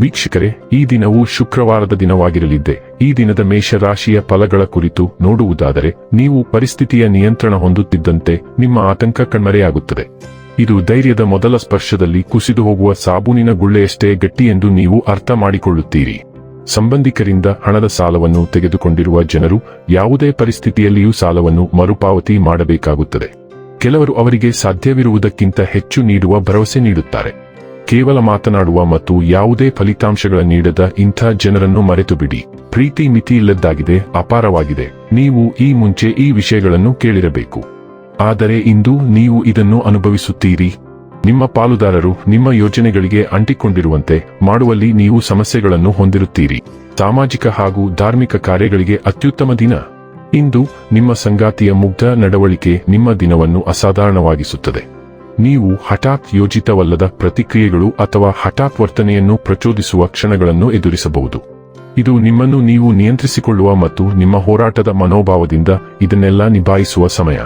ವೀಕ್ಷಕರೇ, ಈ ದಿನವು ಶುಕ್ರವಾರದ ದಿನವಾಗಿರಲಿದ್ದೆ. ಈ ದಿನದ ಮೇಷರಾಶಿಯ ಫಲಗಳ ಕುರಿತು ನೋಡುವುದಾದರೆ, ನೀವು ಪರಿಸ್ಥಿತಿಯ ನಿಯಂತ್ರಣ ಹೊಂದುತ್ತಿದ್ದಂತೆ ನಿಮ್ಮ ಆತಂಕ ಕಣ್ಮರೆಯಾಗುತ್ತದೆ. ಇದು ಧೈರ್ಯದ ಮೊದಲ ಸ್ಪರ್ಶದಲ್ಲಿ ಕುಸಿದು ಹೋಗುವ ಸಾಬೂನಿನ ಗುಳ್ಳೆಯಷ್ಟೇ ಗಟ್ಟಿ ಎಂದು ನೀವು ಅರ್ಥ ಮಾಡಿಕೊಳ್ಳುತ್ತೀರಿ. ಸಂಬಂಧಿಕರಿಂದ ಹಣದ ಸಾಲವನ್ನು ತೆಗೆದುಕೊಂಡಿರುವ ಜನರು ಯಾವುದೇ ಪರಿಸ್ಥಿತಿಯಲ್ಲಿಯೂ ಸಾಲವನ್ನು ಮರುಪಾವತಿ ಮಾಡಬೇಕಾಗುತ್ತದೆ. ಕೆಲವರು ಅವರಿಗೆ ಸಾಧ್ಯವಿರುವುದಕ್ಕಿಂತ ಹೆಚ್ಚು ನೀಡುವ ಭರವಸೆ ನೀಡುತ್ತಾರೆ. ಕೇವಲ ಮಾತನಾಡುವ ಮತ್ತು ಯಾವುದೇ ಫಲಿತಾಂಶಗಳ ನೀಡದ ಇಂಥ ಜನರನ್ನು ಮರೆತು ಬಿಡಿ ಪ್ರೀತಿ ಮಿತಿಯಿಲ್ಲದ್ದಾಗಿದೆ ಅಪಾರವಾಗಿದೆ. ನೀವು ಈ ಮುಂಚೆ ಈ ವಿಷಯಗಳನ್ನು ಕೇಳಿರಬೇಕು. ಆದರೆ ಇಂದು ನೀವು ಇದನ್ನು ಅನುಭವಿಸುತ್ತೀರಿ. ನಿಮ್ಮ ಪಾಲುದಾರರು ನಿಮ್ಮ ಯೋಜನೆಗಳಿಗೆ ಅಂಟಿಕೊಂಡಿರುವಂತೆ ಮಾಡುವಲ್ಲಿ ನೀವು ಸಮಸ್ಯೆಗಳನ್ನು ಹೊಂದಿರುತ್ತೀರಿ. ಸಾಮಾಜಿಕ ಹಾಗೂ ಧಾರ್ಮಿಕ ಕಾರ್ಯಗಳಿಗೆ ಅತ್ಯುತ್ತಮ ದಿನ. ಇಂದು ನಿಮ್ಮ ಸಂಗಾತಿಯ ಮುಗ್ಧ ನಡವಳಿಕೆ ನಿಮ್ಮ ದಿನವನ್ನು ಅಸಾಧಾರಣವಾಗಿಸುತ್ತದೆ. ನೀವು ಹಠಾತ್ ಯೋಜಿತವಲ್ಲದ ಪ್ರತಿಕ್ರಿಯೆಗಳು ಅಥವಾ ಹಠಾತ್ ವರ್ತನೆಯನ್ನು ಪ್ರಚೋದಿಸುವ ಕ್ಷಣಗಳನ್ನು ಎದುರಿಸಬಹುದು. ಇದು ನಿಮ್ಮನ್ನು ನೀವು ನಿಯಂತ್ರಿಸಿಕೊಳ್ಳುವ ಮತ್ತು ನಿಮ್ಮ ಹೋರಾಟದ ಮನೋಭಾವದಿಂದ ಇದನ್ನೆಲ್ಲ ನಿಭಾಯಿಸುವ ಸಮಯ.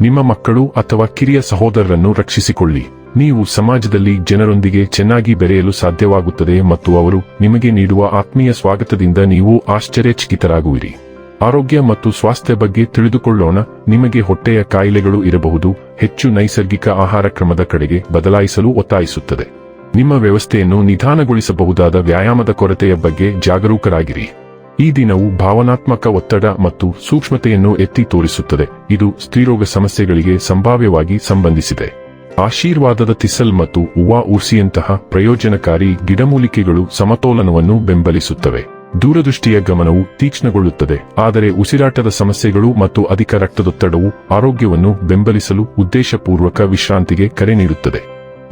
ನಿಮ್ಮ ಮಕ್ಕಳು ಅಥವಾ ಕಿರಿಯ ಸಹೋದರರನ್ನು ರಕ್ಷಿಸಿಕೊಳ್ಳಿ. ನೀವು ಸಮಾಜದಲ್ಲಿ ಜನರೊಂದಿಗೆ ಚೆನ್ನಾಗಿ ಬೆರೆಯಲು ಸಾಧ್ಯವಾಗುತ್ತದೆ ಮತ್ತು ಅವರು ನಿಮಗೆ ನೀಡುವ ಆತ್ಮೀಯ ಸ್ವಾಗತದಿಂದ ನೀವು ಆಶ್ಚರ್ಯಚಕಿತರಾಗುವಿರಿ. ಆರೋಗ್ಯ ಮತ್ತು ಸ್ವಾಸ್ಥ್ಯ ಬಗ್ಗೆ ತಿಳಿದುಕೊಳ್ಳೋಣ. ನಿಮಗೆ ಹೊಟ್ಟೆಯ ಕಾಯಿಲೆಗಳು ಇರಬಹುದು. ಹೆಚ್ಚು ನೈಸರ್ಗಿಕ ಆಹಾರ ಕ್ರಮದ ಕಡೆಗೆ ಬದಲಾಯಿಸಲು ಒತ್ತಾಯಿಸುತ್ತದೆ. ನಿಮ್ಮ ವ್ಯವಸ್ಥೆಯನ್ನು ನಿಧಾನಗೊಳಿಸಬಹುದಾದ ವ್ಯಾಯಾಮದ ಕೊರತೆಯ ಬಗ್ಗೆ ಜಾಗರೂಕರಾಗಿರಿ. ಈ ದಿನವು ಭಾವನಾತ್ಮಕ ಒತ್ತಡ ಮತ್ತು ಸೂಕ್ಷ್ಮತೆಯನ್ನು ಎತ್ತಿ ತೋರಿಸುತ್ತದೆ. ಇದು ಸ್ತ್ರೀರೋಗ ಸಮಸ್ಯೆಗಳಿಗೆ ಸಂಭಾವ್ಯವಾಗಿ ಸಂಬಂಧಿಸಿದೆ. ಆಶೀರ್ವಾದದ ತಿಸಲ್ ಮತ್ತು ಉವಾ ಉರ್ಸಿಯಂತಹ ಪ್ರಯೋಜನಕಾರಿ ಗಿಡಮೂಲಿಕೆಗಳು ಸಮತೋಲನವನ್ನು ಬೆಂಬಲಿಸುತ್ತವೆ. ದೂರದೃಷ್ಟಿಯ ಗಮನವು ತೀಕ್ಷ್ಣಗೊಳ್ಳುತ್ತದೆ, ಆದರೆ ಉಸಿರಾಟದ ಸಮಸ್ಯೆಗಳು ಮತ್ತು ಅಧಿಕ ರಕ್ತದೊತ್ತಡವು ಆರೋಗ್ಯವನ್ನು ಬೆಂಬಲಿಸಲು ಉದ್ದೇಶಪೂರ್ವಕ ವಿಶ್ರಾಂತಿಗೆ ಕರೆ ನೀಡುತ್ತದೆ.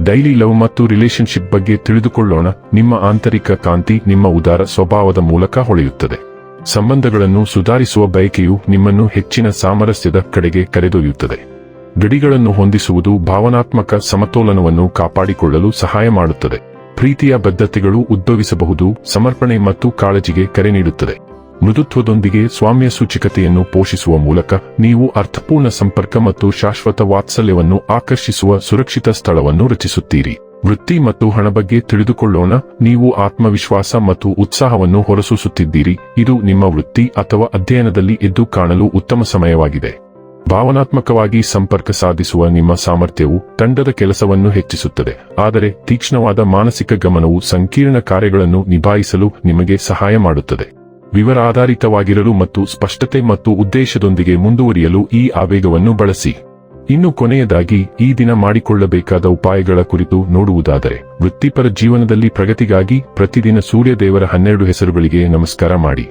ಡೈಲಿ ಲವ್ ಮತ್ತು ರಿಲೇಶನ್ಶಿಪ್ ಬಗ್ಗೆ ತಿಳಿದುಕೊಳ್ಳೋಣ, ನಿಮ್ಮ ಆಂತರಿಕ ಕಾಂತಿ ನಿಮ್ಮ ಉದಾರ ಸ್ವಭಾವದ ಮೂಲಕ ಹೊಳೆಯುತ್ತದೆ. ಸಂಬಂಧಗಳನ್ನು ಸುಧಾರಿಸುವ ಬಯಕೆಯು ನಿಮ್ಮನ್ನು ಹೆಚ್ಚಿನ ಸಾಮರಸ್ಯದ ಕಡೆಗೆ ಕರೆದೊಯ್ಯುತ್ತದೆ. ಗಡಿಗಳನ್ನು ಹೊಂದಿಸುವುದು ಭಾವನಾತ್ಮಕ ಸಮತೋಲನವನ್ನು ಕಾಪಾಡಿಕೊಳ್ಳಲು ಸಹಾಯ ಮಾಡುತ್ತದೆ. ಪ್ರೀತಿಯ ಬದ್ಧತೆಗಳು ಉದ್ಭವಿಸಬಹುದು, ಸಮರ್ಪಣೆ ಮತ್ತು ಕಾಳಜಿಗೆ ಕರೆ ನೀಡುತ್ತದೆ. ಮೃದುತ್ವದೊಂದಿಗೆ ಸ್ವಾಮ್ಯ ಸೂಚಕತೆಯನ್ನು ಪೋಷಿಸುವ ಮೂಲಕ ನೀವು ಅರ್ಥಪೂರ್ಣ ಸಂಪರ್ಕ ಮತ್ತು ಶಾಶ್ವತ ವಾತ್ಸಲ್ಯವನ್ನು ಆಕರ್ಷಿಸುವ ಸುರಕ್ಷಿತ ಸ್ಥಳವನ್ನು ರಚಿಸುತ್ತೀರಿ. ವೃತ್ತಿ ಮತ್ತು ಹಣ ಬಗ್ಗೆ ತಿಳಿದುಕೊಳ್ಳೋಣ. ನೀವು ಆತ್ಮವಿಶ್ವಾಸ ಮತ್ತು ಉತ್ಸಾಹವನ್ನು ಹೊರಸೂಸುತ್ತಿದ್ದೀರಿ. ಇದು ನಿಮ್ಮ ವೃತ್ತಿ ಅಥವಾ ಅಧ್ಯಯನದಲ್ಲಿ ಎದ್ದು ಕಾಣಲು ಉತ್ತಮ ಸಮಯವಾಗಿದೆ. ಭಾವನಾತ್ಮಕವಾಗಿ ಸಂಪರ್ಕ ಸಾಧಿಸುವ ನಿಮ್ಮ ಸಾಮರ್ಥ್ಯವು ತಂಡದ ಕೆಲಸವನ್ನು ಹೆಚ್ಚಿಸುತ್ತದೆ. ಆದರೆ ತೀಕ್ಷ್ಣವಾದ ಮಾನಸಿಕ ಗಮನವು ಸಂಕೀರ್ಣ ಕಾರ್ಯಗಳನ್ನು ನಿಭಾಯಿಸಲು ನಿಮಗೆ ಸಹಾಯ ಮಾಡುತ್ತದೆ. ವಿವರ ಆಧಾರಿತವಾಗಿರಲು ಮತ್ತು ಸ್ಪಷ್ಟತೆ ಮತ್ತು ಉದ್ದೇಶದೊಂದಿಗೆ ಮುಂದುವರಿಯಲು ಈ ಆವೇಗವನ್ನು ಬಳಸಿ. ಇನ್ನು ಕೊನೆಯದಾಗಿ, ಈ ದಿನ ಮಾಡಿಕೊಳ್ಳಬೇಕಾದ ಉಪಾಯಗಳ ಕುರಿತು ನೋಡುವುದಾದರೆ, ವೃತ್ತಿಪರ ಜೀವನದಲ್ಲಿ ಪ್ರಗತಿಗಾಗಿ ಪ್ರತಿದಿನ ಸೂರ್ಯದೇವರ ಹನ್ನೆರಡು ಹೆಸರುಗಳಿಗೆ ನಮಸ್ಕಾರ ಮಾಡಿ.